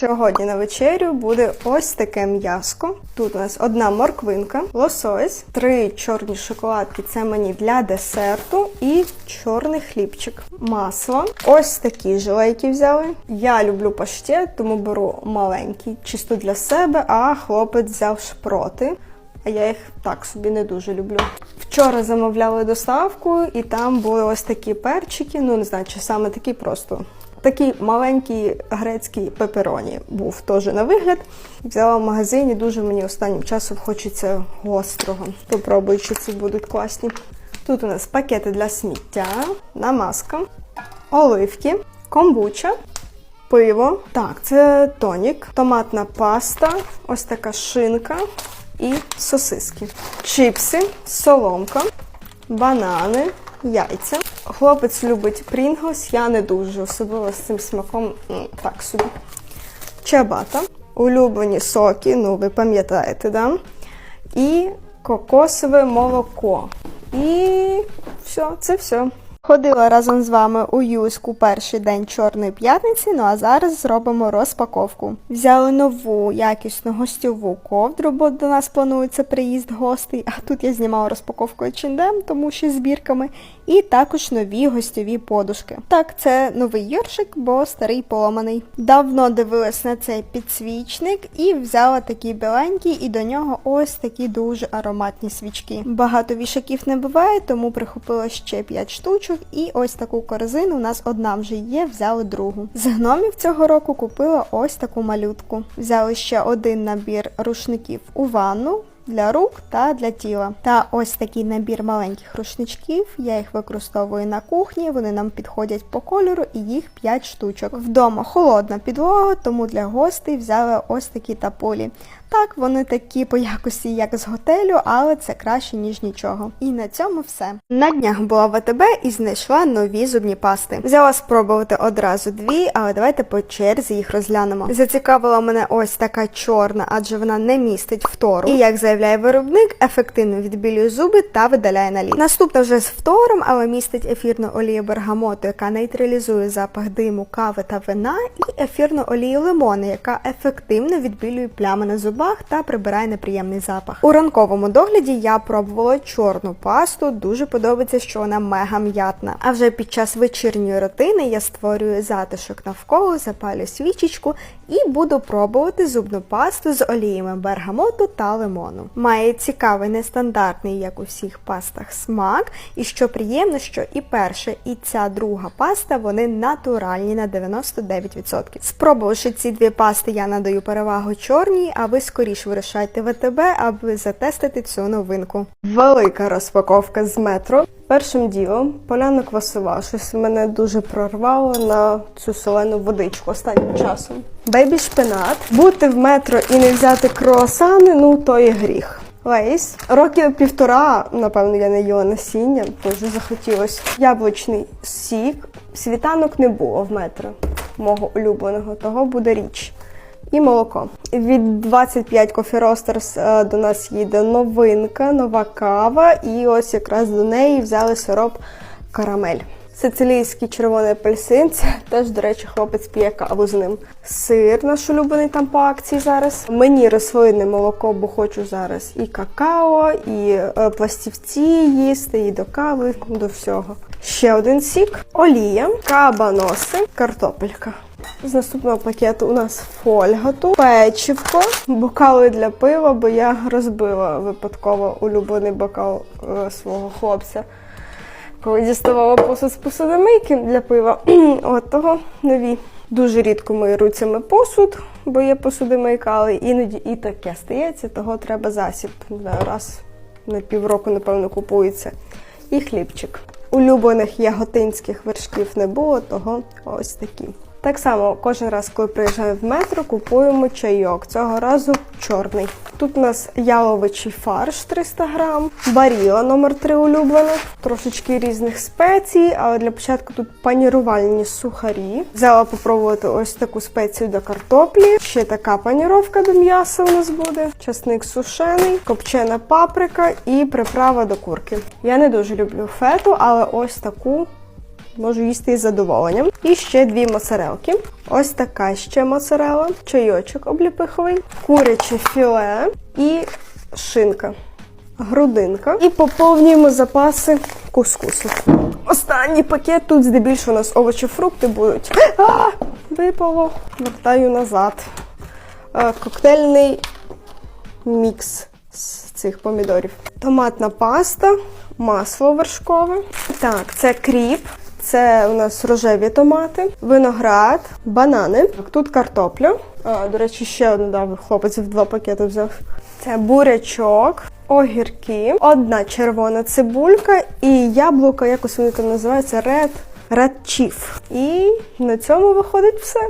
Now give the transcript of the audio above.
Сьогодні на вечерю буде ось таке м'яско. Тут у нас одна морквинка, лосось, три чорні шоколадки це мені для десерту, і чорний хлібчик, масло. Ось такі жилейки взяли. Я люблю паштет, тому беру маленький, чисто для себе, а хлопець взяв шпроти. А я їх так собі не дуже люблю. Вчора замовляли доставку, і там були ось такі перчики. Ну не знаю, чи саме такі просто. Такий маленький грецький пепероні був теж на вигляд. Взяла в магазині, дуже мені останнім часом хочеться гострого. Попробую, чи ці будуть класні. Тут у нас пакети для сміття, намазка, оливки, комбуча, пиво. Так, це тонік, томатна паста, ось така шинка і сосиски. Чипси, соломка, банани, яйця. Хлопець любить Прінглс, я не дуже, особливо з цим смаком так собі. Чабата, улюблені соки, ну ви пам'ятаєте, да? І кокосове молоко. І все, це все. Ходила разом з вами у Юську перший день Чорної п'ятниці, ну а зараз зробимо розпаковку. Взяли нову якісну гостьову ковдру, бо до нас планується приїзд гостей. А тут я знімала розпаковку H&M, тому що збірками. І також нові гостьові подушки. Так, це новий йоршик, бо старий поламаний. Давно дивилась на цей підсвічник і взяла такий біленький, і до нього ось такі дуже ароматні свічки. Багато вішаків не буває, тому прихопила ще 5 штучок. І ось таку корзину. У нас одна вже є, взяли другу. З гномів цього року купила ось таку малютку. Взяли ще один набір рушників у ванну для рук та для тіла. Та ось такий набір маленьких рушничків. Я їх використовую на кухні, вони нам підходять по кольору і їх 5 штучок. Вдома холодна підлога, тому для гостей взяли ось такі таполі. Так, вони такі по якості, як з готелю, але це краще, ніж нічого. І на цьому все. На днях була в АТБ і знайшла нові зубні пасти. Взяла спробувати одразу дві, але давайте по черзі їх розглянемо. Зацікавила мене ось така чорна, адже вона не містить фтору. І як заявляє виробник, ефективно відбілює зуби та видаляє наліт. Наступна вже з фтором, але містить ефірну олію бергамоту, яка нейтралізує запах диму, кави та вина, і ефірну олію лимону, яка ефективно відбілює плями на зубах та прибирає неприємний запах. У ранковому догляді я пробувала чорну пасту. Дуже подобається, що вона мега м'ятна. А вже під час вечірньої рутини я створюю затишок навколо, запалю свічечку і буду пробувати зубну пасту з оліями бергамоту та лимону. Має цікавий, нестандартний, як у всіх пастах, смак. І що приємно, що і перша, і ця друга паста вони натуральні на 99%. Спробувавши ці дві пасти, я надаю перевагу чорній, а ви скоріше вирішайте ВТБ, аби затестити цю новинку. Велика розпаковка з метро. Першим ділом поляна квасова. Щось мене дуже прорвало на цю солену водичку останнім часом. Бейбі шпинат. Бути в метро і не взяти круасани, ну то є гріх. Лейс. Років півтора, напевно, я не їла насіння, дуже захотілося. Яблучний сік. Світанок не було в метро мого улюбленого, того буде річ. І молоко. Від 25 Coffee Roasters е, до нас їде новинка, нова кава, і ось якраз до неї взяли сироп карамель. Сицилійський червоний апельсин, це теж, до речі, хлопець п'є каву з ним. Сир наш улюблений там по акції зараз. Мені рослинне молоко, бо хочу зараз і какао, і е, пластівці їсти, і до кави, до всього. Ще один сік, олія, кабаноси, картопелька. З наступного пакету у нас фольга тут, печивко, бокали для пива, бо я розбила випадково улюблений бокал е, свого хлопця. Коли діставала посуд з посудомийки для пива, от того нові. Дуже рідко мию руцями посуд, бо є посудомийка, але іноді і таке стається, того треба засіб. Раз на півроку, напевно, купується. І хлібчик. Улюблених яготинських вершків не було, того ось такі. Так само кожен раз, коли приїжджаю в метро, купуємо чайок. Цього разу чорний. Тут у нас яловичий фарш 300 грам, баріла номер 3 улюблена, трошечки різних спецій, але для початку тут панірувальні сухарі. Взяла попробувати ось таку спецію до картоплі. Ще така паніровка до м'яса у нас буде. Часник сушений, копчена паприка і приправа до курки. Я не дуже люблю фету, але ось таку можу їсти із задоволенням. І ще дві моцарелки. Ось така ще моцарела, чайочок обліпиховий, куряче філе і шинка, грудинка. І поповнюємо запаси кускусу. Останній пакет тут здебільшого у нас овочі, фрукти будуть. А, випало. Вертаю назад. Е, Коктейльний мікс з цих помідорів. Томатна паста, масло вершкове. Так, це кріп. Це у нас рожеві томати, виноград, банани. Тут картопля. А, до речі, ще одну дав хлопець в два пакети взяв. Це бурячок, огірки, одна червона цибулька і яблуко, якось вони там називаються, ред, ред чіф. І на цьому виходить все.